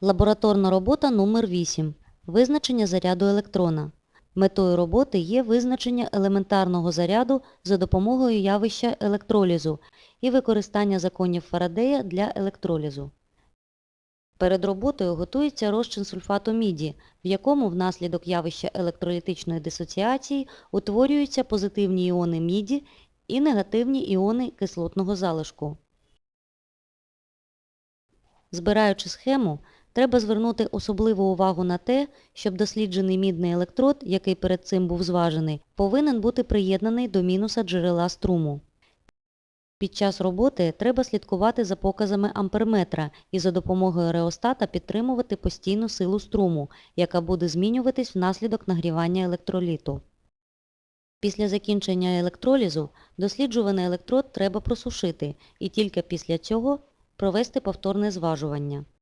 Лабораторна робота номер 8 Визначення заряду електрона. Метою роботи є визначення елементарного заряду за допомогою явища електролізу і використання законів Фарадея для електролізу. Перед роботою готується розчин сульфату міді, в якому внаслідок явища електролітичної дисоціації утворюються позитивні іони міді і негативні іони кислотного залишку. Збираючи схему, треба звернути особливу увагу на те, щоб досліджений мідний електрод, який перед цим був зважений, повинен бути приєднаний до мінуса джерела струму. Під час роботи треба слідкувати за показами амперметра і за допомогою реостата підтримувати постійну силу струму, яка буде змінюватись внаслідок нагрівання електроліту. Після закінчення електролізу досліджуваний електрод треба просушити і тільки після цього провести повторне зважування.